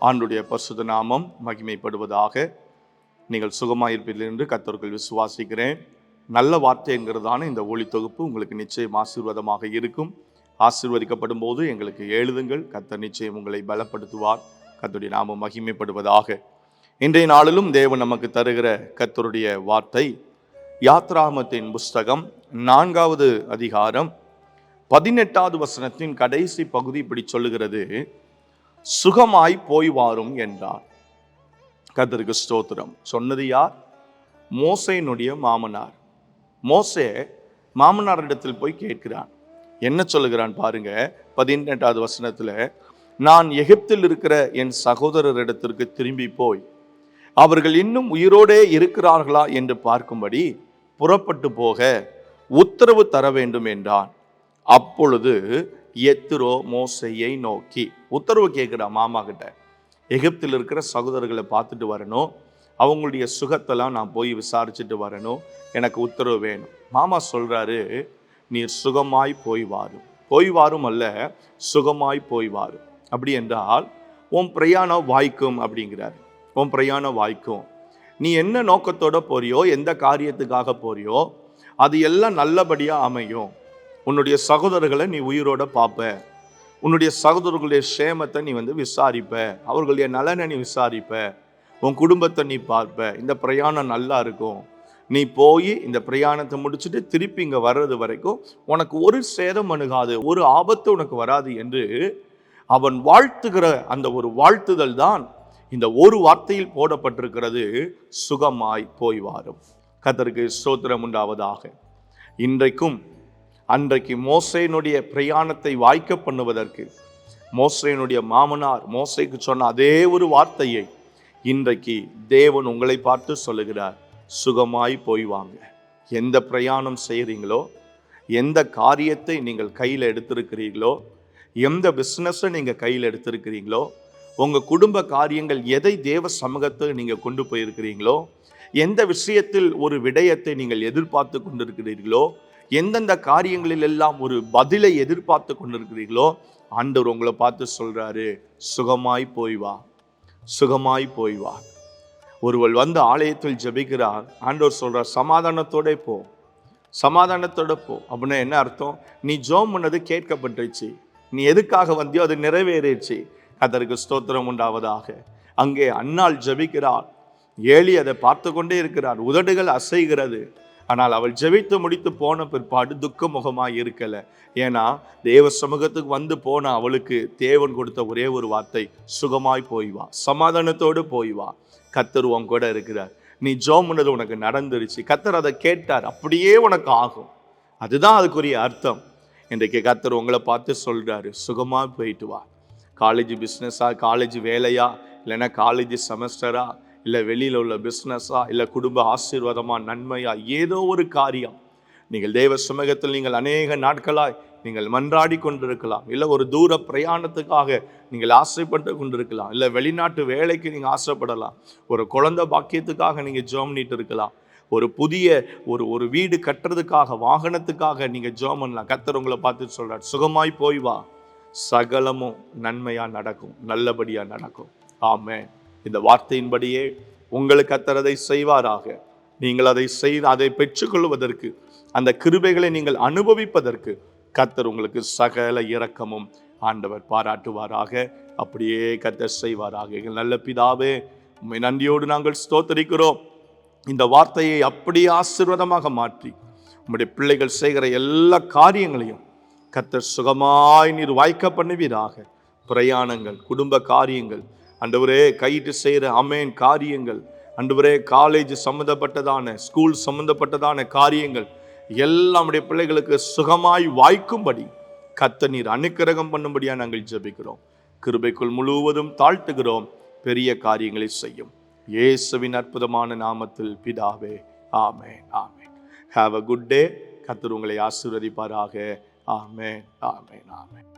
ஆண்டுடைய பரிசுத்த நாமம் மகிமைப்படுவதாக நீங்கள் சுகமாயிருப்பீர்கள் என்று கத்தர்கள் விசுவாசிக்கிறேன். நல்ல வார்த்தைங்கிறதான இந்த ஒளி தொகுப்பு உங்களுக்கு நிச்சயம் ஆசீர்வாதமாக இருக்கும். ஆசீர்வதிக்கப்படும் போது எங்களுக்கு எழுதுங்கள். கத்தர் நிச்சயம் உங்களை பலப்படுத்துவார். கத்தருடைய நாமம் மகிமைப்படுவதாக. இன்றைய நாளிலும் தேவன் நமக்கு தருகிற கத்தருடைய வார்த்தை யாத்ராமத்தின் புஸ்தகம் நான்காவது அதிகாரம் பதினெட்டாவது வசனத்தின் கடைசி பகுதி இப்படி சொல்லுகிறது. சுகமாய் போய் வாரும் என்றார். கதருக்கு ஸ்தோத்திரம். சொன்னது யார்? மோசையினுடைய மாமனார். மோசே மாமனாரிடத்தில் போய் கேட்கிறான். என்ன சொல்லுகிறான் பாருங்க பதினெட்டாவது வசனத்தில் நான் எகிப்தில் இருக்கிற என் சகோதரரிடத்திற்கு திரும்பி போய் அவர்கள் இன்னும் உயிரோடே இருக்கிறார்களா? என்று பார்க்கும்படி புறப்பட்டு போக உத்தரவு தர வேண்டும் என்றான். அப்பொழுது எத்திரோ மோசையை நோக்கி. உத்தரவு கேட்குறா மாமா கிட்ட. எகிப்தில் இருக்கிற சகோதரர்களை பார்த்துட்டு வரணும். அவங்களுடைய சுகத்தெல்லாம் நான் போய் விசாரிச்சுட்டு வரணும். எனக்கு உத்தரவு வேணும். மாமா சொல்கிறாரு நீர் சுகமாய் போய் வாரும். போய் வாரும் அல்ல சுகமாய் போய் வாரும். அப்படி என்றால் உன் பிரயாணம் வாய்க்கும் அப்படிங்கிறாரு. உன் பிரயாணம் வாய்க்கும். நீ என்ன நோக்கத்தோட போறியோ எந்த காரியத்துக்காக போறியோ அது எல்லாம் நல்லபடியாக அமையும். உன்னுடைய சகோதரர்களை நீ உயிரோட பார்ப்ப. உன்னுடைய சகோதரர்களுடைய சேமத்தை நீ வந்து விசாரிப்ப. அவர்களுடைய நலனை நீ விசாரிப்ப. உன் குடும்பத்தை நீ பார்ப்ப. இந்த பிரயாணம் நல்லா இருக்கும். நீ போய் இந்த பிரயாணத்தை முடிச்சுட்டு திருப்பி இங்கே வர்றது வரைக்கும் உனக்கு ஒரு சேதம் அணுகாது ஒரு ஆபத்து உனக்கு வராது என்று அவன் வாழ்த்துகிற அந்த ஒரு வாழ்த்துதல் தான் இந்த ஒரு வார்த்தையில் போடப்பட்டிருக்கிறது. சுகமாய் போய் வாரும். கத்தருக்கு சோத்திரம் உண்டாவதாக. இன்றைக்கும் அன்றைக்கு மோசையினுடைய பிரயாணத்தை வாய்க்க பண்ணுவதற்கு மோசையினுடைய மாமனார் மோசைக்கு சொன்ன அதே ஒரு வார்த்தையை இன்றைக்கு தேவன் உங்களை பார்த்து சொல்லுகிறார். சுகமாய் போய் வாங்க. எந்த பிரயாணம் செய்கிறீங்களோ எந்த காரியத்தை நீங்கள் கையில் எடுத்திருக்கிறீர்களோ எந்த பிஸ்னஸை நீங்கள் கையில் எடுத்திருக்கிறீங்களோ உங்கள் குடும்ப காரியங்கள் எதை தேவ சமூகத்தை நீங்கள் கொண்டு போயிருக்கிறீங்களோ எந்த விஷயத்தில் ஒரு விடயத்தை நீங்கள் எதிர்பார்த்து கொண்டிருக்கிறீர்களோ எந்தெந்த காரியங்களில் எல்லாம் ஒரு பதிலை எதிர்பார்த்து கொண்டிருக்கிறீர்களோ ஆண்டவர் உங்களை பார்த்து சொல்றாரு சுகமாய் போய் வா. சுகமாய் போய் வா. ஒருவள் வந்து ஆலயத்தில் ஜெபிக்கிறார். ஆண்டவர் சொல்றார் சமாதானத்தோட போ. சமாதானத்தோட போ. அப்படின்னா என்ன அர்த்தம்? நீ ஜோம் பண்ணது கேட்கப்பட்டுருச்சு. நீ எதுக்காக வந்தியோ அது நிறைவேறிடுச்சு அதற்கு ஸ்தோத்திரம் உண்டாவதாக. அங்கே அன்னாள் ஜபிக்கிறார் ஏழி அதை பார்த்து கொண்டே இருக்கிறார். உதடுகள் அசைகிறது. ஆனால் அவள் ஜெபித்து முடித்து போன பிற்பாடு துக்க முகமாக இருக்கல. ஏன்னா தேவ சமூகத்துக்கு வந்து போன அவளுக்கு தேவன் கொடுத்த ஒரே ஒரு வார்த்தை சுகமாய் போய் வா சமாதானத்தோடு போய் வா. கத்தர் உன் கூட இருக்கிறார். நீ ஜோம்னது உனக்கு நடந்துருச்சு. கத்தர் அதை கேட்டார். அப்படியே உனக்கு ஆகும். அதுதான் அதுக்குரிய அர்த்தம். இன்றைக்கு கத்தர் உங்களை பார்த்து சொல்கிறாரு சுகமாக போயிட்டு வா. காலேஜ் பிஸ்னஸா காலேஜ் வேலையா? இல்லைன்னா காலேஜ் செமஸ்டரா இல்லை வெளியில் உள்ள பிஸ்னஸா இல்லை குடும்ப ஆசீர்வாதமாக நன்மையாக ஏதோ ஒரு காரியம். நீங்கள் தேவ சுமகத்தில் நீங்கள் அநேக நாட்களாய் நீங்கள் மன்றாடி கொண்டிருக்கலாம். இல்லை ஒரு தூர பிரயாணத்துக்காக நீங்கள் ஆசைப்பட்டு கொண்டிருக்கலாம். இல்லை வெளிநாட்டு வேலைக்கு நீங்கள் ஆசைப்படலாம். ஒரு குழந்தை பாக்கியத்துக்காக நீங்கள் ஜோம் நீட்டு இருக்கலாம். ஒரு புதிய ஒரு ஒரு வீடு கட்டுறதுக்காக வாகனத்துக்காக நீங்கள் ஜோம் பண்ணலாம். கத்தர் உங்களை பார்த்து சொல்கிறார் சுகமாய் போய் வா. சகலமும் நன்மையாக நடக்கும். நல்லபடியாக நடக்கும். ஆமே இந்த வார்த்தையின்படியே உங்களுக்கு கத்தர் அதை செய்வாராக. நீங்கள் அதை செய்து அதை பெற்றுக்கொள்வதற்கு அந்த கிருபைகளை நீங்கள் அனுபவிப்பதற்கு கத்தர் உங்களுக்கு சகல இரக்கமும் ஆண்டவர் பாராட்டுவாராக. அப்படியே கத்தர் செய்வாராக. எங்கள் நல்ல பிதாவே உண்மை நன்றியோடு நாங்கள் ஸ்தோத்தரிக்கிறோம். இந்த வார்த்தையை அப்படியே ஆசீர்வாதமாக மாற்றி உம்முடைய பிள்ளைகள் செய்கிற எல்லா காரியங்களையும் கத்தர் சுகமாய் நீர் வாய்க்க பண்ணுவீராக. பிரயாணங்கள் குடும்ப காரியங்கள் அண்டவரே கையிட்டு செய்கிற அமேன் காரியங்கள். அண்டவரே காலேஜ் சம்மந்தப்பட்டதான ஸ்கூல் சம்மந்தப்பட்டதான காரியங்கள் எல்லாம் உடைய பிள்ளைகளுக்கு சுகமாய் வாய்க்கும்படி கத்த நீர் அனுக்கிரகம் பண்ணும்படியாக நாங்கள் ஜெபிக்கிறோம். கிருபைக்குள் முழுவதும் தாழ்த்துகிறோம். பெரிய காரியங்களை செய்யும். இயேசுவின் அற்புதமான நாமத்தில் பிதாவே ஆமென் ஆமென். ஹாவ் அ குட் டே கத்தர் உங்களை ஆசீர்வதிப்பாராக. ஆமென் ஆமென் ஆமென்.